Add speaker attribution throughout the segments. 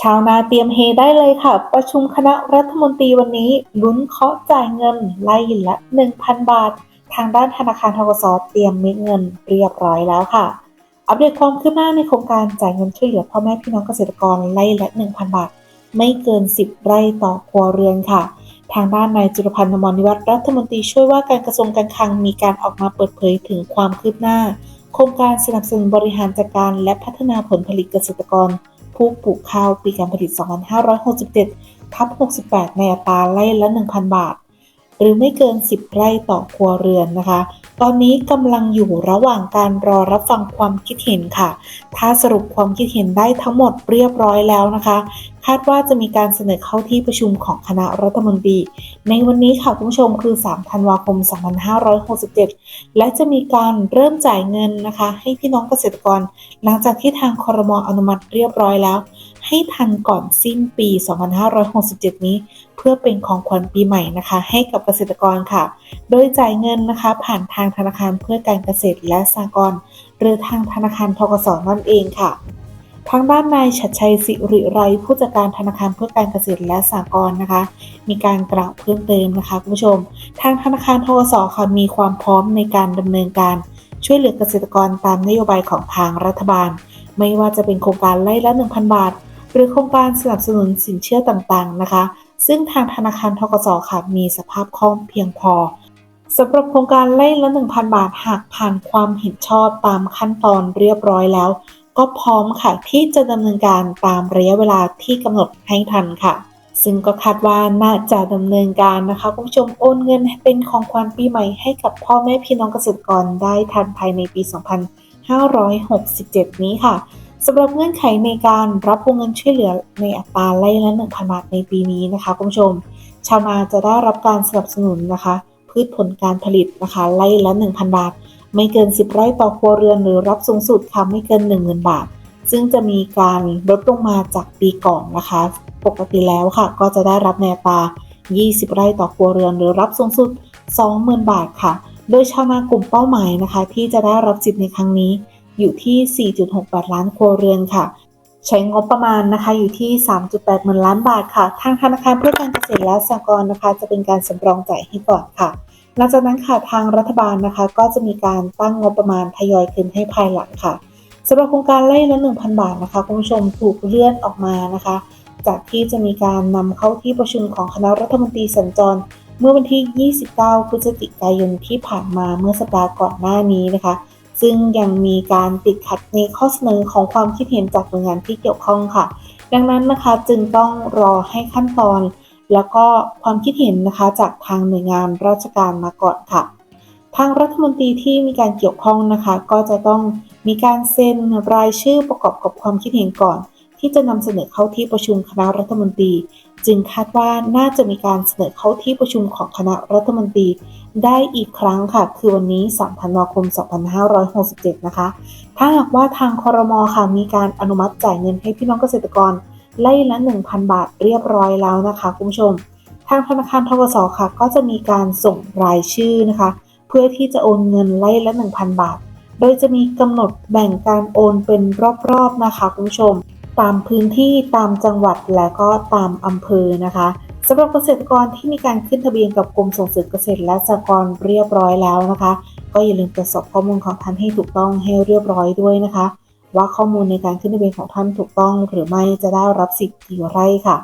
Speaker 1: ชาวนาเตรียมเฮได้เลยค่ะ ประชุมคณะรัฐมนตรีวันนี้ลุ้นเคาะจ่ายเงินไล่ละ 1,000 บาท ทางด้านธนาคารทกสเตรียมเม็ดเงินเรียบร้อยแล้วค่ะ อัปเดตความคืบหน้าในโครงการจ่ายเงินช่วยเหลือพ่อแม่พี่น้องเกษตรกรไล่ละ 1,000 บาท ไม่เกิน 10 ไร่ต่อครัวเรือนค่ะ ทางด้านนายจุลพันธ์นมรนิวัฒน์รัฐมนตรีช่วยว่าการกระทรวงการคลังมีการออกมาเปิดเผยถึงความคืบหน้า โครงการสนับสนุนบริหารจัดการ และพัฒนาผลผลิตเกษตรกร ผู้ปลูกข้าวปีการผลิต 2567 ทับ 68 ในอัตราไร่ละ 1,000 บาท หรือไม่เกิน 10 ไร่ต่อครัวเรือนนะคะ ตอนนี้กำลังอยู่ระหว่างการรอรับฟังความคิดเห็นค่ะ ถ้าสรุปความคิดเห็นได้ทั้งหมดเรียบร้อยแล้วนะคะ คาดว่าจะมีการเสนอเข้าที่ประชุมของคณะรัฐมนตรี ในวันนี้ค่ะคุณผู้ชมคือ 3 ธันวาคม 2567 และจะมีการเริ่มจ่ายเงินนะคะ ให้พี่น้องเกษตรกร หลังจากที่ทางคอรมออนุมัติเรียบร้อยแล้ว ให้ทันก่อนสิ้นปี 2567 นี้ เพื่อเป็นของขวัญปีใหม่นะคะ ให้กับเกษตรกรค่ะ โดยจ่ายเงินนะคะ ผ่านทางธนาคารเพื่อการเกษตรและสหกรณ์หรือทางธนาคารทกสนั่นเองค่ะทางด้านนายชัดชัยสิริไรผู้จัดการธนาคารเพื่อการเกษตรและสหกรณ์นะคะ มีการกล่าวเพิ่มเติมนะคะคุณผู้ชม ทางธนาคารทกสค่ะมีความพร้อมในการดำเนินการช่วยเหลือเกษตรกรตามนโยบายของทางรัฐบาล ไม่ว่าจะเป็นโครงการไล่ละ 1,000 บาท หรือโครงการสนับสนุนสินเชื่อต่างๆนะคะ ซึ่งทางธนาคารทกสค่ะมีสภาพคล่องเพียงพอสำหรับโครงการไล่ละ 1,000 บาทหากผ่านความเห็นชอบตามขั้นตอนเรียบร้อยแล้ว ก็พร้อมค่ะที่จะดำเนินการตามระยะเวลาที่กำหนดให้ทันค่ะ ซึ่งก็คาดว่าน่าจะดำเนินการนะคะคุณผู้ชมโอนเงินเป็นของขวัญปีใหม่ให้กับพ่อแม่พี่น้องเกษตรกรได้ทันภายในปี 2567 นี้ค่ะ สำหรับเงื่อนไขในการรับวงเงินช่วยเหลือในอัตราไล่ละ1,000บาทในปีนี้นะคะคุณผู้ชม ชาวนาจะได้รับการสนับสนุนนะคะ พืชผลการผลิตนะคะไล่ละ 1,000 บาท ไม่เกิน 10 ไร่ต่อครัวเรือนหรือรับสูงสุดค่ะไม่เกิน 10,000 บาท ซึ่งจะมีการลดลงมาจากปีก่อนนะคะ ปกติแล้วค่ะ ก็จะได้รับในอัตรา 20 ไร่ต่อครัวเรือนหรือรับสูงสุด 20,000 บาทค่ะ โดยชาวนากลุ่มเป้าหมายนะคะ ที่จะได้รับสิทธิ์ในครั้งนี้ อยู่ที่ 4.68 ล้านครัวเรือนค่ะ ใช้งบประมาณนะคะอยู่ที่ 3.8หมื่นล้านบาทค่ะ ทางธนาคารเพื่อการเกษตรและสหกรณ์นะคะ จะเป็นการสำรองจ่ายให้ก่อนค่ะ หลังจากนั้นค่ะทางรัฐบาลนะคะ ก็จะมีการตั้งงบประมาณทยอยคืนให้ภายหลังค่ะสำหรับโครงการไล่ละ 1,000 บาทนะคะคุณผู้ชมถูกเลื่อนออกมานะคะ จากที่จะมีการนำเข้าที่ประชุมของคณะรัฐมนตรีสัญจรเมื่อวันที่ 29 พฤศจิกายนที่ผ่านมาเมื่อสัปดาห์ก่อนหน้านี้นะคะ ซึ่งยังมีการติดขัดในข้อเสนอของความคิดเห็นจากหน่วยงานที่เกี่ยวข้องค่ะ ดังนั้นนะคะจึงต้องรอให้ขั้นตอน แล้วก็ความคิดเห็นนะคะจากทางหน่วยงานราชการมาก่อนค่ะ ทางรัฐมนตรีที่มีการเกี่ยวข้องนะคะ ก็จะต้องมีการเซ็นรายชื่อประกอบกับความคิดเห็นก่อน ที่จะนำเสนอเข้าที่ประชุมคณะรัฐมนตรี จึงคาดว่าน่าจะมีการเสนอเข้าที่ประชุมของคณะรัฐมนตรี ได้อีกครั้งค่ะ คือวันนี้ 3 ธันวาคม 2567 นะคะ ถ้าหากว่าทางคอรมอค่ะมีการอนุมัติจ่ายเงินให้พี่น้องเกษตรกรไล่ละ 1,000 บาทเรียบร้อยแล้วนะคะคุณผู้ชม ทางธนาคารทกสค่ะ ก็จะมีการส่งรายชื่อนะคะ เพื่อที่จะโอนเงินไล่ละ 1,000 บาท โดยจะมีกำหนดแบ่งการโอนเป็นรอบๆนะคะคุณผู้ชม ตามพื้นที่ตามจังหวัดและก็ตามอำเภอนะคะสำหรับเกษตรกรที่มีการขึ้นทะเบียนกับกรมส่งเสริมเกษตรและสหกรณ์เรียบร้อยแล้วนะคะ ก็อย่าลืมตรวจสอบข้อมูลของท่านให้ถูกต้องให้เรียบร้อยด้วยนะคะ ว่าข้อมูลในการขึ้นทะเบียนของท่านถูกต้องหรือไม่จะได้รับสิทธิ์กี่ไร่ค่ะ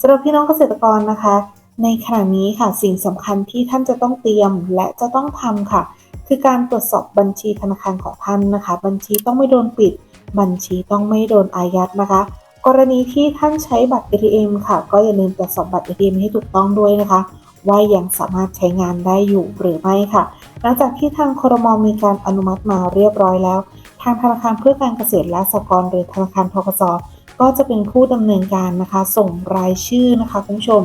Speaker 1: สำหรับพี่น้องเกษตรกรนะคะ ในขณะนี้ค่ะสิ่งสำคัญที่ท่านจะต้องเตรียมและจะต้องทำค่ะ คือการตรวจสอบบัญชีธนาคารของท่านนะคะ บัญชีต้องไม่โดนปิด บัญชีต้องไม่โดนอายัดนะคะ กรณีที่ท่านใช้บัตร ATM ค่ะ ก็อย่าลืมตรวจสอบบัตร ATM ให้ถูกต้องด้วยนะคะ ว่ายังสามารถใช้งานได้อยู่หรือไม่ค่ะ หลังจากที่ทางครมมีการอนุมัติมาเรียบร้อยแล้ว ทางธนาคารเพื่อการเกษตรและสหกรณ์หรือธนาคารทกสก็จะเป็นผู้ดำเนินการนะคะ ส่งรายชื่อนะคะคุณผู้ชม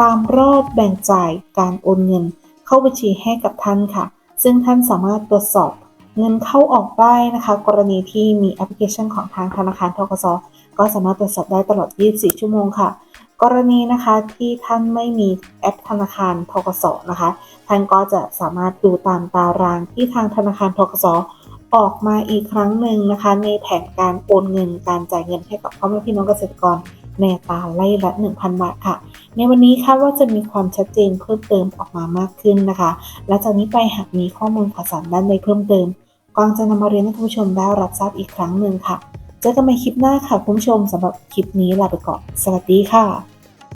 Speaker 1: ตามรอบแบ่งจ่ายการโอนเงิน เข้าบัญชีให้กับท่านค่ะ ซึ่งท่านสามารถตรวจสอบ เงินเข้าออกได้นะคะ กรณีที่มีแอปพลิเคชันของทางธนาคารทกสก็สามารถตรวจสอบได้ตลอด 24 ชั่วโมงค่ะ กรณีนะคะที่ท่านไม่มีแอปธนาคารทกสนะคะ ท่านก็จะสามารถดูตามตารางที่ทางธนาคารทกสออกมาอีกครั้งหนึ่งนะคะ ในแผนการโอนเงินการจ่ายเงินให้กับพ่อแม่พี่น้องเกษตรกรในตาไล่ละ 1,000 บาทค่ะ ในวันนี้คาดว่าจะมีความชัดเจนเพิ่มเติมออกมามากขึ้นนะคะ และจากนี้ไปหากมีข้อมูลข่าวสารด้านใดเพิ่มเติม กวางจะนำมาเรียนให้คุณผู้ชมได้รับทราบอีกครั้งหนึ่งค่ะ เจอกันใหม่คลิปหน้าค่ะคุณผู้ชมสำหรับคลิปนี้ลาไปก่อน สวัสดีค่ะ